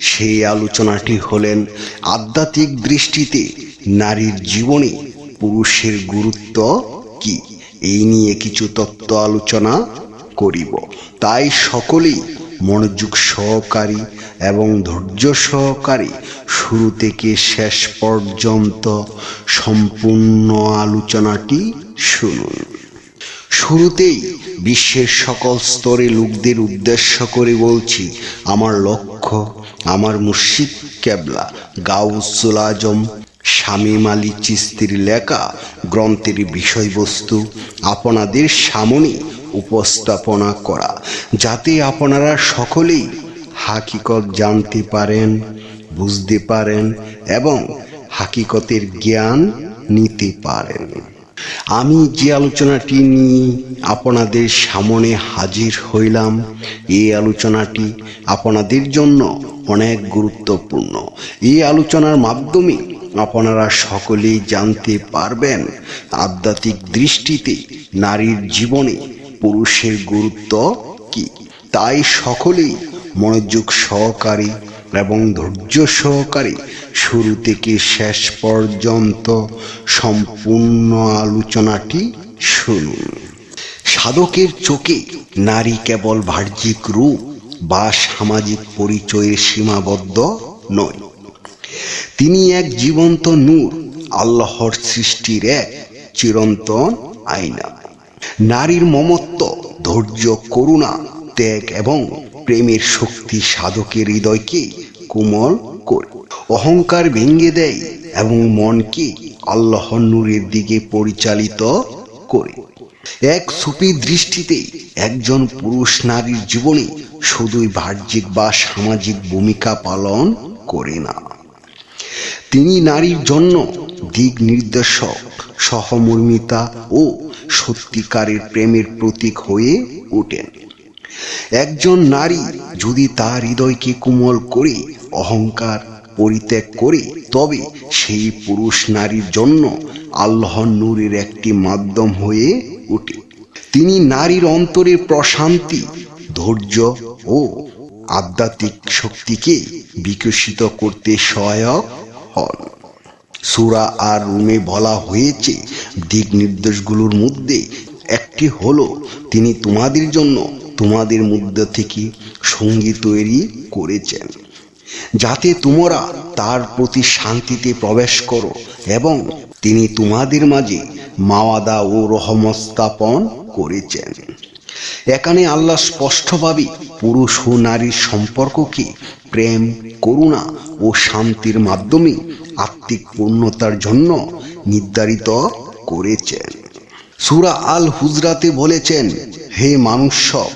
সেই আলোচনাটি হলেন আধ্যাত্মিক দৃষ্টিতে নারীর জীবনে পুরুষের গুরুত্ব কি? এই নিয়ে কিছু তত্ত্ব আলোচনা করিব। তাই সকলেই মনোযোগ সহকারী এবং ধৈর্য সহকারী শুরু থেকে শেষ পর্যন্ত সম্পূর্ণ আলোচনাটি শুনুন। শুরুতেই বিশ্বের সকল স্তরে লোকদের উদ্দেশ্য করে বলছি, আমার লক্ষ্য আমার মুর্শিদ কেবলা গাউসুল আজম শামীম আলী চিস্তির লেখা, গ্রন্থের বিষয়বস্তু আপনাদের সামনে উপস্থাপনা করা, যাতে আপনারা সকলেই হাকিকত জানতে পারেন, বুঝতে পারেন এবং হাকিকতের জ্ঞান নিতে পারেন। আমি যে আলোচনাটি নিয়ে আপনাদের সামনে হাজির হইলাম, এই আলোচনাটি আপনাদের জন্য অনেক গুরুত্বপূর্ণ। এই আলোচনার মাধ্যমে আপনারা সকলেই জানতে পারবেন, আধ্যাত্মিক দৃষ্টিতে নারীর জীবনে পুরুষের গুরুত্ব কি। তাই সকলেই মনোযোগ সহকারী এবং ধৈর্য সহকারে শুরু থেকে শেষ পর্যন্ত সম্পূর্ণ আলোচনাটি শুনুন। সাধকের চোখে নারী কেবল বাহ্যিক রূপ বা সামাজিক পরিচয়ের সীমাবদ্ধ নয়। তিনি এক জীবন্ত নূর, আল্লাহর সৃষ্টির এক চিরন্তন আয়না। নারীর মমত্ব, ধৈর্য, করুণা, ত্যাগ এবং প্রেমের শক্তি সাধকের হৃদয়কে কোমল করে, অহংকার ভেঙে দেয় এবং মনকে আল্লাহর নূরের দিকে পরিচালিত করে। এক সুপি দৃষ্টিতে একজন পুরুষ নারীর জীবনে শুধুই বাহ্যিক বা সামাজিক ভূমিকা পালন করে না। তিনি নারীর জন্য দিক নির্দেশক, সহমর্মিতা ও সত্যিকারের প্রেমের প্রতীক হয়ে ওঠেন। একজন নারী যদি তার হৃদয়কে কোমল করে, অহংকার পরিত্যাগ করে, তবে সেই পুরুষ নারীর জন্য আল্লাহর নূরের একটি মাধ্যম হয়ে ওঠে। তিনি নারীর অন্তরের প্রশান্তি, ধৈর্য ও আধ্যাত্মিক শক্তিকে বিকশিত করতে সহায়ক হন। সুরা আর রুমে বলা হয়েছে, দিক নির্দেশগুলোর মধ্যে একটি হলো, তিনি তোমাদের জন্য তোমাদের মধ্যে থেকে সঙ্গী তৈরি করেছেন। যাতে তোমরা তার প্রতি শান্তিতে প্রবেশ করো এবং তিনি তোমাদের মাঝে মাওয়াদা ও রহমত স্থাপন করেছেন। এখানে আল্লাহ স্পষ্টভাবে পুরুষ ও নারীর সম্পর্ককে প্রেম, করুণা ও শান্তির মাধ্যমে আত্মিক পূর্ণতার জন্য নির্ধারিত করেছেন। সুরা আল হুজরাতে বলেছেন, হে মানুষ সব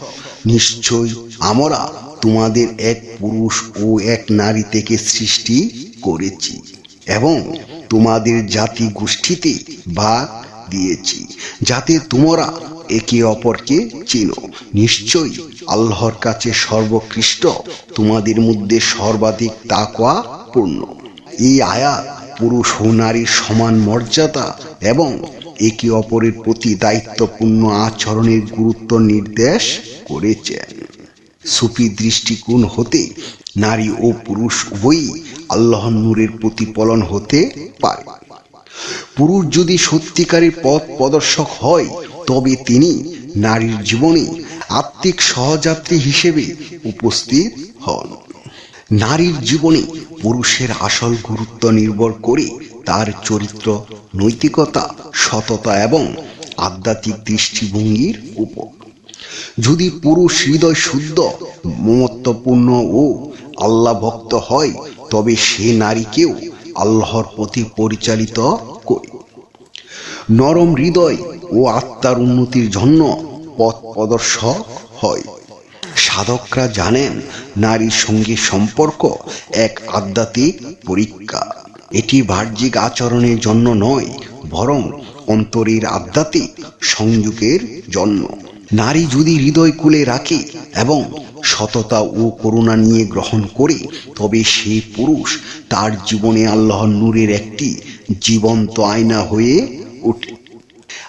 নিশ্চয় আমরা তোমাদের এক পুরুষ ও এক নারী থেকে সৃষ্টি করেছি এবং তোমাদের জাতি গোষ্ঠীতে ভাগ দিয়েছি, যাতে তোমরা একে অপরকে চিনো। নিশ্চয়ই আল্লাহর কাছে সর্বকৃষ্ট, তোমাদের মধ্যে সর্বাধিক তাকওয়া পূর্ণ। এই আয়াত পুরুষ ও নারীর সমান মর্যাদা এবং একে অপরের প্রতি দায়িত্বপূর্ণ আচরণের গুরুত্ব নির্দেশ করেছেন। সুফি দৃষ্টিকোণ হতে নারী ও পুরুষ উভয়ই আল্লাহর নূরের প্রতিফলন হতে পারে। পুরুষ যদি সত্যিকারের পথ প্রদর্শক হয়, তবে তিনি নারীর জীবনে আত্মিক সহযাত্রী হিসেবে উপস্থিত হন। নারীর জীবনে পুরুষের আসল গুরুত্ব নির্ভর করে তার চরিত্র, নৈতিকতা, সততা এবং আধ্যাত্মিক দৃষ্টিভঙ্গির উপর। যদি পুরুষ হৃদয় শুদ্ধ, মমত্বপূর্ণ ও আল্লাহ ভক্ত হয়, তবে সে নারীকেও আল্লাহর প্রতি পরিচালিত করে। নরম হৃদয় ও আত্মার উন্নতির জন্য পথ প্রদর্শক হয়। সাধকরা জানেন, নারীর সঙ্গে সম্পর্ক এক আধ্যাত্মিক পরীক্ষা। এটি বাহ্যিক আচরণের জন্য নয়, বরং অন্তরের আধ্যাত্মিক সংযোগের জন্য। নারী যদি হৃদয় কুলে রাখে এবং সততা ও করুণা নিয়ে গ্রহণ করে, তবে সেই পুরুষ তার জীবনে আল্লাহর নূরের একটি জীবন্ত আয়না হয়ে ওঠে।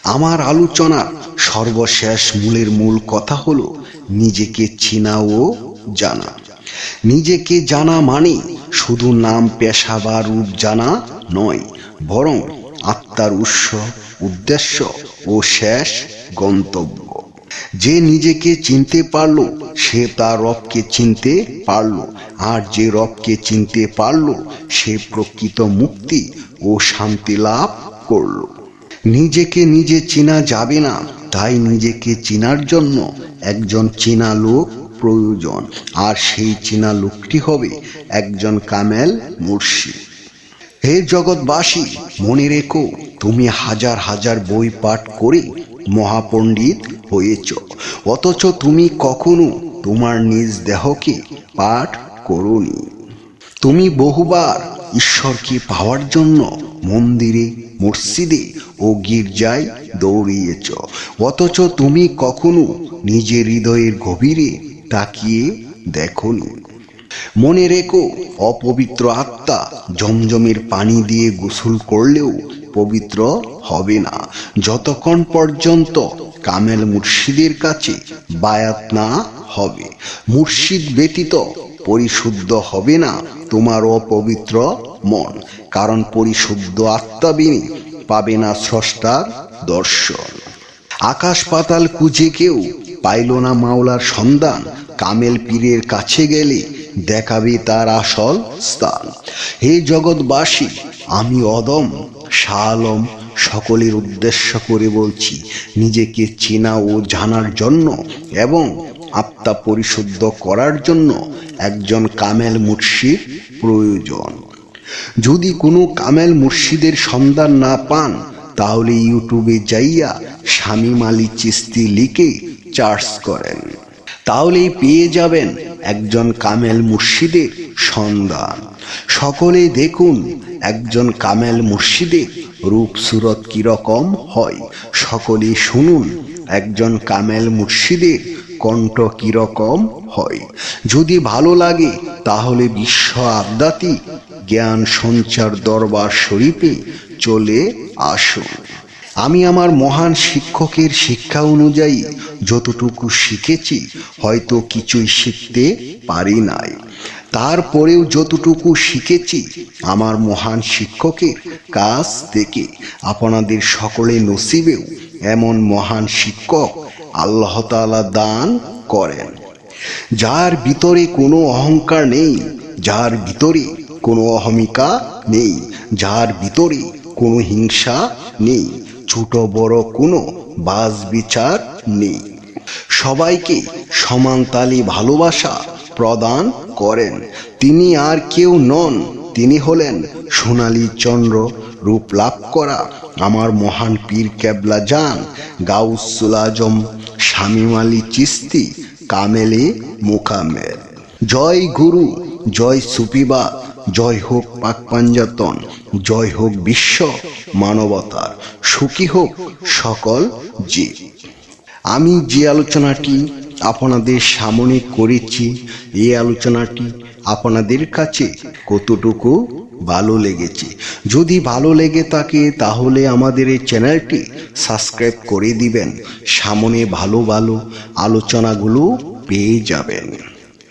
আমার আলোচনার সর্বশেষ মূলের মূল কথা হলো, নিজেকে চেনা ও জানা। নিজেকে জানা মানে শুধু নাম, পেশা বা রূপ জানা নয়, বরং আত্মার উৎস, উদ্দেশ্য ও শেষ গন্তব্য। যে নিজেকে চিনতে পারল, সে তার রবকে চিনতে পারল, আর যে রবকে চিনতে পারল, সে প্রকৃত মুক্তি ও শান্তি লাভ করল। নিজেকে নিজে চেনা যাবে না, তাই নিজেকে চেনার জন্য একজন চেনা লোক প্রয়োজন। আর সেই চেনা লোকটি হবে একজন কামেল মুর্শিদ হে জগৎবাসী, মনে রেখো, তুমি হাজার হাজার বই পাঠ করে মহাপণ্ডিত হয়েছ। অথচ তুমি কখনো তোমার নিজ দেহকে পাঠ করনি। তুমি বহুবার ঈশ্বরকে পাওয়ার জন্য মন্দিরে, মসজিদে ও গির্জায় দৌড়িয়েছ। অথচ তুমি কখনো নিজের হৃদয়ের গভীরে তাকিয়ে দেখনি মনে রেখো, অপবিত্র আত্মা জমজমের পানি দিয়ে গোসল করলেও পবিত্র হবে না। যতক্ষণ পর্যন্ত কামেল মুর্শিদের কাছে বায়াত না হবে, মুর্শিদ ব্যতীত পরিশুদ্ধ হবে না তোমার অপবিত্র মন, কারণ পরিশুদ্ধ আত্মাবিনী পাবে না স্রষ্টার দর্শন। আকাশ পাতাল খুঁজে কেউ পাইল না মাওলার সন্ধান। কামেল পীরের কাছে গেলে দেখাবে তার আসল স্থান। হে জগৎবাসী, আমি অদম শাহ আলম সকলের উদ্দেশ্য করে বলছি, নিজেকে চেনা ও জানার জন্য এবং আত্মা পরিশুদ্ধ করার জন্য একজন কামেল মুর্শিদ প্রয়োজন। যদি কোনো কামেল মুর্শিদের সন্ধান না পান, তাহলে ইউটিউবে যাইয়া স্বামী মালি চিস্তি লিখে চার্জ করেন। তাহলেই পেয়ে যাবেন একজন কামেল মুর্শিদের সন্ধান। সকলে দেখুন একজন কামেল মুর্শিদের রূপ সুরত কীরকম হয়। সকলে শুনুন একজন কামেল মুর্শিদের কণ্ঠ কীরকম হয়। যদি ভালো লাগে, তাহলে বিশ্ব আধ্যাত্মিক জ্ঞান সঞ্চার দরবার শরীফে চলে আসুন। আমি আমার মহান শিক্ষকের শিক্ষা অনুযায়ী যতটুকু শিখেছি, হয়তো কিছুই শিখতে পারি নাই। তারপরেও যতটুকু শিখেছি, আমার মহান শিক্ষকের কাছ থেকে, আপনাদের সকলে নসিবেও এমন মহান শিক্ষক আল্লাহ তাআলা দান করেন। যার ভিতরে কোনো অহংকার নেই, যার ভিতরে কোনো অহমিকা নেই, যার ভিতরে কোনো হিংসা নেই। ছোট বড় কোনো বাজ বিচার নেই। সবাইকে সমান তালে ভালোবাসা প্রদান করেন। তিনি আর কেউ নন, তিনি হলেন সোনালী চন্দ্র রূপ লাভ করা আমার মহান পীর কেবলা যান গাউসুল আজম, শামিম চিস্তি, কামেলি মোকামেল। জয় গুরু, জয় সুপিবা জয় হোক পাক পাঞ্জাতন, জয় হোক বিশ্ব মানবতার, সুখী হোক সকল জীব। আমি যে আলোচনাটি আপনাদের সামনে করেছি, এই আলোচনাটি আপনাদের কাছে কতটুকু ভালো লেগেছে? যদি ভালো লেগে থাকে, তাহলে আমাদের এই চ্যানেলটি সাবস্ক্রাইব করে দিবেন। সামনে ভালো ভালো আলোচনাগুলো পেয়ে যাবেন।